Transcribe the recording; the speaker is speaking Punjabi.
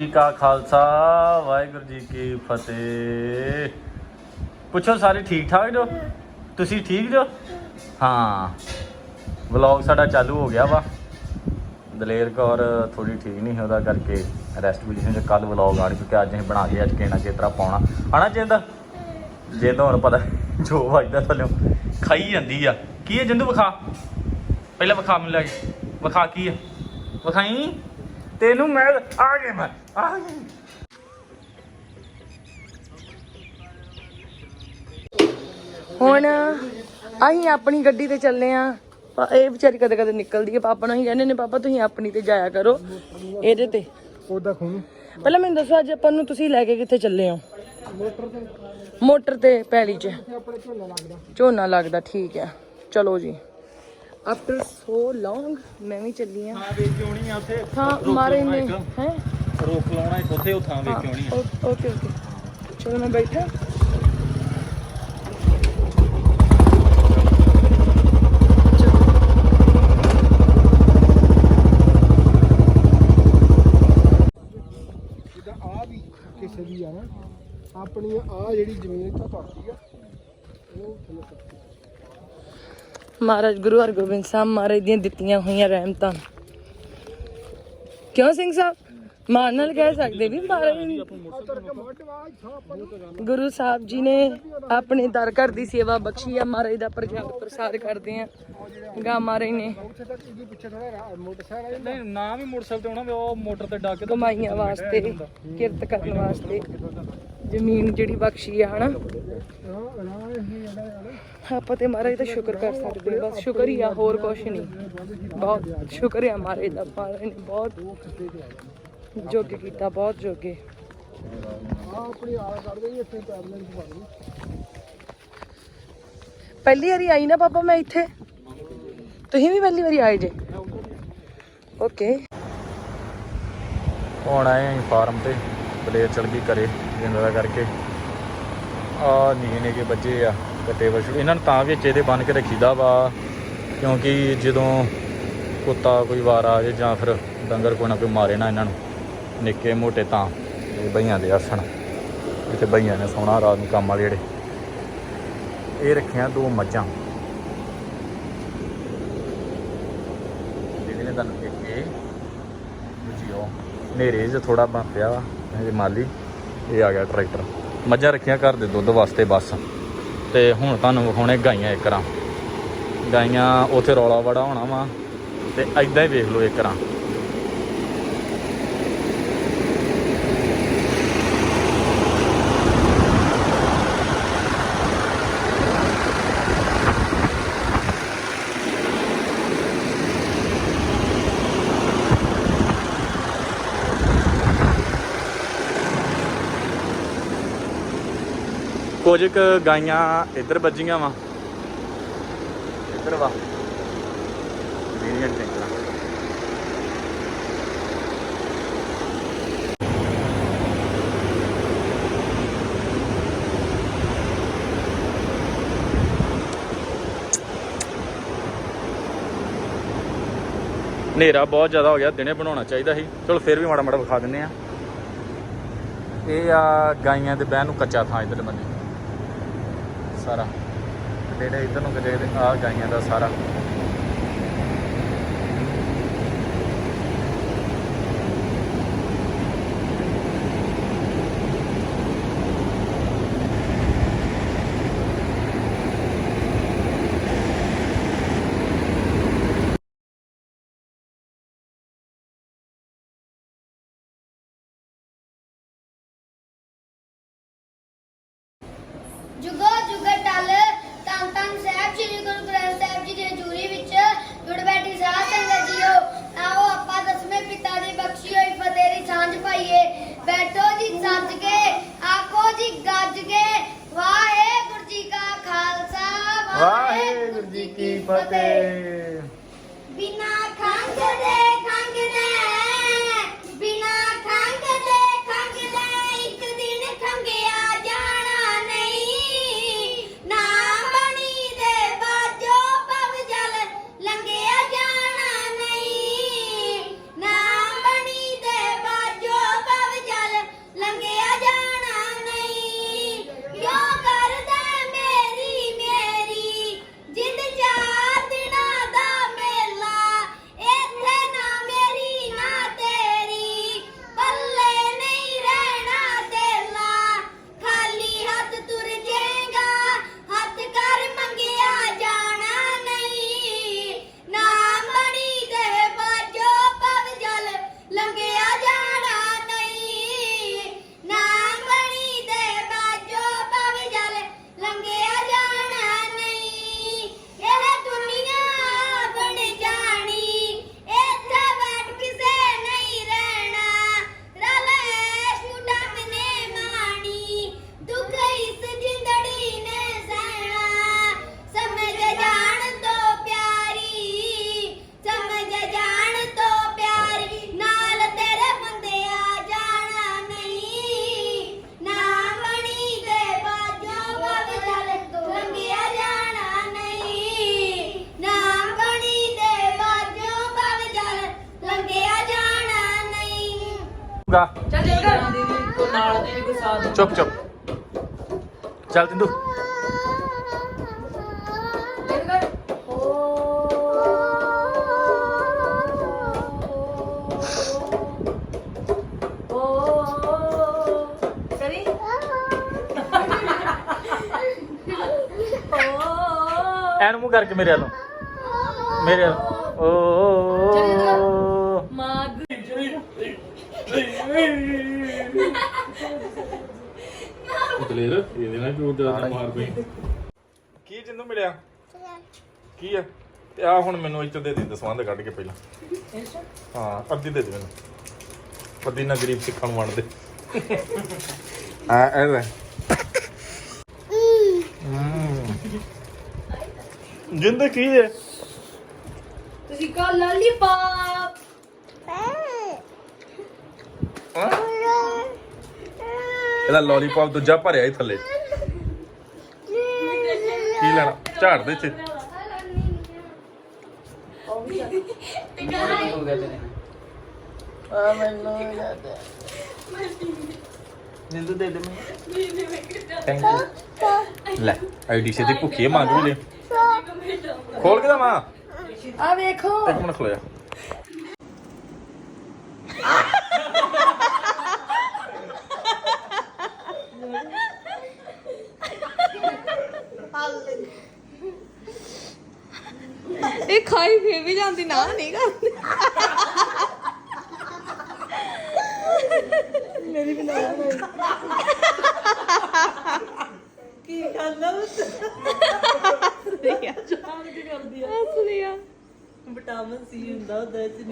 ਜੀ ਕਾ ਖਾਲਸਾ, ਵਾਹਿਗੁਰੂ ਜੀ ਕੀ ਫਤਿਹ। ਪੁੱਛੋ ਸਾਰੇ ਠੀਕ ਠਾਕ ਜੋ? ਤੁਸੀਂ ਠੀਕ ਜੋ? ਹਾਂ, ਵਲੌਗ ਸਾਡਾ ਚਾਲੂ ਹੋ ਗਿਆ ਵਾ। ਦਲੇਰ ਕੌਰ ਥੋੜੀ ਠੀਕ ਨਹੀਂ ਹੈ ਉਹਦਾ ਕਰਕੇ ਰੈਸਟ ਪੋਜੀਸ਼ਨ ਚ ਕੱਲ ਵਲੌਗ ਆਣ ਕਿਉਂਕਿ ਅੱਜ ਅਸੀਂ ਬਣਾ ਕੇ ਅੱਜ ਕਿਹਨਾ ਕਿਸ ਤਰ੍ਹਾਂ ਪਾਉਣਾ। ਆਣਾ ਚਾਹੀਦਾ ਜੇ ਤਾਂ ਹੁਣ ਪਤਾ ਜੋ ਵੱਜਦਾ ਥੱਲੇ। ਖਾਈ ਜਾਂਦੀ ਆ। ਕੀ ਹੈ ਜਿੰਦੂ ਵਿਖਾ? ਪਹਿਲਾਂ ਵਿਖਾ ਮੈਨੂੰ ਲੈ ਕੇ ਵਿਖਾ ਕੀ ਹੈ? ਵਿਖਾਈ? ਤੈਨੂੰ ਮੈਂ ਆ ਗਿਆ ਮੈਂ ਆ ਗਿਆ। ਹੁਣ ਅਸੀਂ ਆਪਣੀ ਗੱਡੀ ਤੇ ਚੱਲੇ ਆ। ਇਹ ਵਿਚਾਰੀ ਕਦੇ ਕਦੇ ਨਿਕਲਦੀ ਹੈ ਪਾਪਾ ਨੂੰ ਅਸੀਂ ਕਹਿੰਦੇ ਨੇ ਪਾਪਾ ਤੁਸੀਂ ਆਪਣੀ ਤੇ ਜਾਇਆ ਕਰੋ ਇਹਦੇ ਤੇ। ਉਹਦਾ ਖੂਨ। ਪਹਿਲਾਂ ਮੈਨੂੰ ਦੱਸੋ ਅੱਜ ਆਪਾਂ ਨੂੰ ਤੁਸੀਂ ਲੈ ਕੇ ਕਿੱਥੇ ਚੱਲੇ ਹੋ ਮੋਟਰ ਤੇ। ਮੋਟਰ ਤੇ ਪੈਲੀ 'ਚ। ਆਪਣੇ ਝੋਨਾ ਲੱਗਦਾ। ਝੋਨਾ ਲੱਗਦਾ ਠੀਕ ਹੈ। ਚਲੋ ਜੀ। ਆਫਟਰ ਸੋ ਲੌਂਗ ਮੈਂ ਵੀ ਚੱਲੀ ਆ। ਹਾਂ ਵੇਖ ਕੇ ਆਉਣੀ ਆ ਉੱਥੇ। ਹਾਂ ਮਾਰੇ ਨੇ ਹੈ? ਰੋਕ ਲਾਉਣਾ ਇੱਕ ਉੱਥੇ ਉਹ ਥਾਂ ਵੇਖ ਕੇ ਆਉਣੀ ਆ। ਓਕੇ ਓਕੇ ਚਲੋ ਮੈਂ ਬੈਠਾ। ਆ ਵੀ ਕਿਸੇ ਦੀ ਆ ਨਾ ਆਪਣੀ ਆ ਜਿਹੜੀ ਜ਼ਮੀਨ ਇੱਥੋਂ ਟੁੱਟਦੀ ਆ ਉਹ ਥੱਲੇ ਮਹਾਰਾਜ ਗੁਰੂ ਹਰਗੋਬਿੰਦ ਸਾਹਿਬ ਮਹਾਰਾਜ ਦੀਆਂ ਦਿੱਤੀਆਂ ਹੋਈਆਂ ਰਹਿਮਤਾਂ। ਕਿਉਂ ਸਿੰਘ ਸਾਹਿਬ? ਮਾਨ ਨਾਲ ਕਹਿ ਸਕਦੇ ਵੀ ਮਹਾਰਾਜ ਗੁਰੂ ਸਾਹਿਬ ਜੀ ਨੇ ਆਪਣੇ ਦਰ ਘਰ ਦੀ ਸੇਵਾ ਬਖਸ਼ੀ ਆ। ਮਹਾਰਾਜ ਦਾ ਪ੍ਰਚਾਰ ਪ੍ਰਸਾਰ ਕਰਦੇ ਆ। ਗਾ ਮਹਾਰਾਜ ਨੇ। ਨਹੀਂ ਨਾ ਵੀ ਮੋਟਰਸਾਈਕਲ ਤੇ ਵੀ ਉਹ ਮੋਟਰ ਤੇ ਡੱਕ ਕਮਾਈਆਂ ਵਾਸਤੇ ਕਿਰਤ ਕਰਨ ਵਾਸਤੇ। ਜ਼ਮੀਨ ਜਿਹੜੀ ਬਖਸ਼ੀ ਆ, ਹਨਾ? ਆਪਾਂ ਤੇ ਮਹਾਰਾਜ ਦਾ ਸ਼ੁਕਰ ਕਰ ਸਕਦੇ ਬਸ ਸ਼ੁਕਰ ਹੀ ਆ, ਹੋਰ ਕੁਛ ਨਹੀਂ। ਬਹੁਤ ਸ਼ੁਕਰ ਹੈ ਮਹਾਰਾਜ ਦਾ, ਮਹਾਰਾਜ ਨੇ ਬਹੁਤ ਜੋਗ ਕੀਤਾ, ਬਹੁਤ ਜੋਗੇ। ਪਹਿਲੀ ਵਾਰੀ ਆਈ ਨਾ ਪਾਪਾ ਮੈਂ ਇੱਥੇ? ਤੁਸੀਂ ਵੀ ਪਹਿਲੀ ਵਾਰੀ ਆਏ ਜੇ? ਓਕੇ ਹੁਣ ਆਏ ਆਂ ਫਾਰਮ ਤੇ। ਪਲੇਅਰ ਚਲ ਗਈ ਘਰੇ ਜਿੰਦਾ ਦਾ ਕਰਕੇ। ਆ ਨਿੱਕੇ ਨਿੱਕੇ ਬੱਚੇ ਆ ਤੇ ਟੇਬਲ ਇਹਨਾਂ ਨੂੰ ਤਾਂ ਵਿੱਚ ਇਹਦੇ ਬੰਨ ਕੇ ਰੱਖੀਦਾ ਵਾ, ਕਿਉਂਕਿ ਜਦੋਂ ਕੁੱਤਾ ਕੋਈ ਵਾਰ ਆ ਜਾਏ ਜਾਂ ਫਿਰ ਡੰਗਰ ਕੋਈ ਨਾ ਕੋਈ ਮਾਰੇ ਨਾ ਇਹਨਾਂ ਨੂੰ, ਨਿੱਕੇ ਮੋਟੇ ਤਾਂ। ਇਹ ਬਈਆਂ ਦੇ ਆਸਣ। ਇੱਥੇ ਬਈਆਂ ਨੇ ਸੋਹਣਾ ਰਾਤ ਨੂੰ ਕੰਮ ਵਾਲੇ ਜਿਹੜੇ। ਇਹ ਰੱਖੀਆਂ ਦੋ ਮੱਝਾਂ। ਜਿਹੜੇ ਨੇ ਤੁਹਾਨੂੰ ਇੱਕ ਇਹ, ਦੂਜੀ ਉਹ। ਹਨੇਰੇ 'ਚ ਥੋੜਾ ਬਣ ਪਿਆ ਵਾ। ਇਹ ਮਾਲੀ, ਇਹ ਆ ਗਿਆ ਟਰੈਕਟਰ। ਮੱਝਾਂ ਰੱਖੀਆਂ ਘਰ ਦੇ ਦੁੱਧ ਵਾਸਤੇ ਬਸ। ਤੇ ਹੁਣ ਤੁਹਾਨੂੰ ਵਿਖਾਉਣੇ ਗਾਈਆਂ ਇੱਕਰਾਂ ਗਾਈਆਂ ਉਥੇ ਰੌਲਾ ਬੜਾ ਹੋਣਾ ਵਾ, ਤੇ ਐਦਾਂ ਹੀ ਵੇਖ ਲਓ ਇੱਕਰਾਂ ਕੁਝ ਕੁ ਗਾਈਆਂ ਇੱਧਰ ਵੱਜੀਆਂ ਵਾ। ਇੱਧਰ ਵਾ। ਜਿਹੜੀਆਂ ਹਨੇਰਾ ਬਹੁਤ ਜ਼ਿਆਦਾ ਹੋ ਗਿਆ ਦਿਨੇ ਬਣਾਉਣਾ ਚਾਹੀਦਾ ਸੀ। ਚਲੋ ਫਿਰ ਵੀ ਮਾੜਾ ਮਾੜਾ ਵਿਖਾ ਦਿੰਨੇ ਆ ਇਹ ਆ ਗਾਈਆਂ ਦੇ ਬਹਿਣ ਨੂੰ ਕੱਚਾ ਥਾਂ ਇਧਰ ਬੰਨੇ ਸਾਰਾ। ਜਿਹੜੇ ਇਧਰ ਨੂੰ ਜਿਹੜੇ ਆ ਗਾਈਆਂ ਦਾ ਸਾਰਾ ਜੁਗੋ ਜੁਗਰ ਟਲ ਤਨ ਤਨ ਸਾਹਿਬ ਸ੍ਰੀ ਗੁਰੂ ਗ੍ਰੰਥ ਸਾਹਿਬ ਜੀ ਦੀ ਹਜ਼ੂਰੀ ਵਿੱਚ ਜੁੜ ਬੈਠੀ ਸਾਧ ਸੰਗਤ ਜੀਓ ਆਓ ਆਪਾਂ ਦਸਵੇਂ ਪਿਤਾ ਦੀ ਬਖਸ਼ੀ ਹੋਈ ਫਤਿਹ ਦੀ ਸਾਂਝ ਪਾਈਏ। ਬੈਠੋ ਜੀ ਸੱਜ ਕੇ ਆਖੋ ਜੀ ਗੱਜ ਕੇ। ਵਾਹਿਗੁਰੂ ਜੀ ਕਾ ਖਾਲਸਾ ਵਾਹਿਗੁਰੂ ਜੀ ਕੀ ਫਤਿਹ। ਬਿਨਾ ਖੰਗ ਦੇ ਗਾ। ਚੱਲ ਚੱਲ ਕਰ ਨਾਲ ਦੇ ਕੋਈ ਸਾਥ ਚੁੱਪ ਚੁੱਪ। ਚੱਲ ਕਰੀ ਐਨ ਮੂੰਹ ਕਰਕੇ ਮੇਰੇ ਵੱਲ। ਮੇਰੇ ਵੱਲ। ਓ। ਮਾਗ ਦਲੇਰ ਇਹਦੇ ਨਾਲ ਕਿਉਂ ਜ਼ਿਆਦਾ ਮਾਰ ਪਈ। ਕੀ ਜਿੰਨੂੰ ਮਿਲਿਆ? ਕੀ ਆ? ਤੇ ਆ ਹੁਣ ਮੈਨੂੰ ਇੱਥੇ ਦੇ ਦੇ ਦਸਵੰਦ ਕੱਢ ਕੇ ਪਹਿਲਾਂ। ਹਾਂ ਅੱਧੀ ਦੇ ਦੇ ਮੈਨੂੰ। ਅੱਧੀ ਨਾ ਗਰੀਬ ਸਿੱਖਾਂ ਨੂੰ ਵੰਡ ਦੇ। ਆ ਐਵੇਂ ਜਿੰਦ ਕੀ ਹੈ ਤੁਸੀਂ ਕਾ ਲਾਲੀਪਾਪ ਇਹਦਾ ਲੋਲੀਪੌਪ ਦੂਜਾ ਭਰਿਆ ਹੀ ਥੱਲੇ। ਕੀ ਲੈਣਾ? ਝਾੜ ਦੇ ਚ ਆ ਮੈਨੂੰ ਯਾਦ ਹੈ ਨਿੰਦੂ ਦੇ ਦੇ ਮੈਨੂੰ। ਥੈਂਕ ਯੂ ਲੈ ਆਈਡੀ ਸੇ ਤੇ ਭੁੱਖੀ ਹੈ, ਮੰਗ ਵੀ ਲੈ। ਖੋਲ ਕੇ ਦਾ ਮਾਂ। ਆ ਵੇਖੋ। ਇੱਕ ਮਿੰਟ ਖਲੋਇਆ ਇਹ ਖਾਈ ਜਾਂਦੀ ਨਾ ਨਹੀਂ ਕਰਦੀ ਮੇਰੀ ਵੀ ਨਾਲ ਕੀ ਕਰਦਾ ਹੱਸਦੀ ਆ। ਵਿਟਾਮਿਨ ਸੀ ਹੁੰਦਾ ਉਹਦੇ ਚ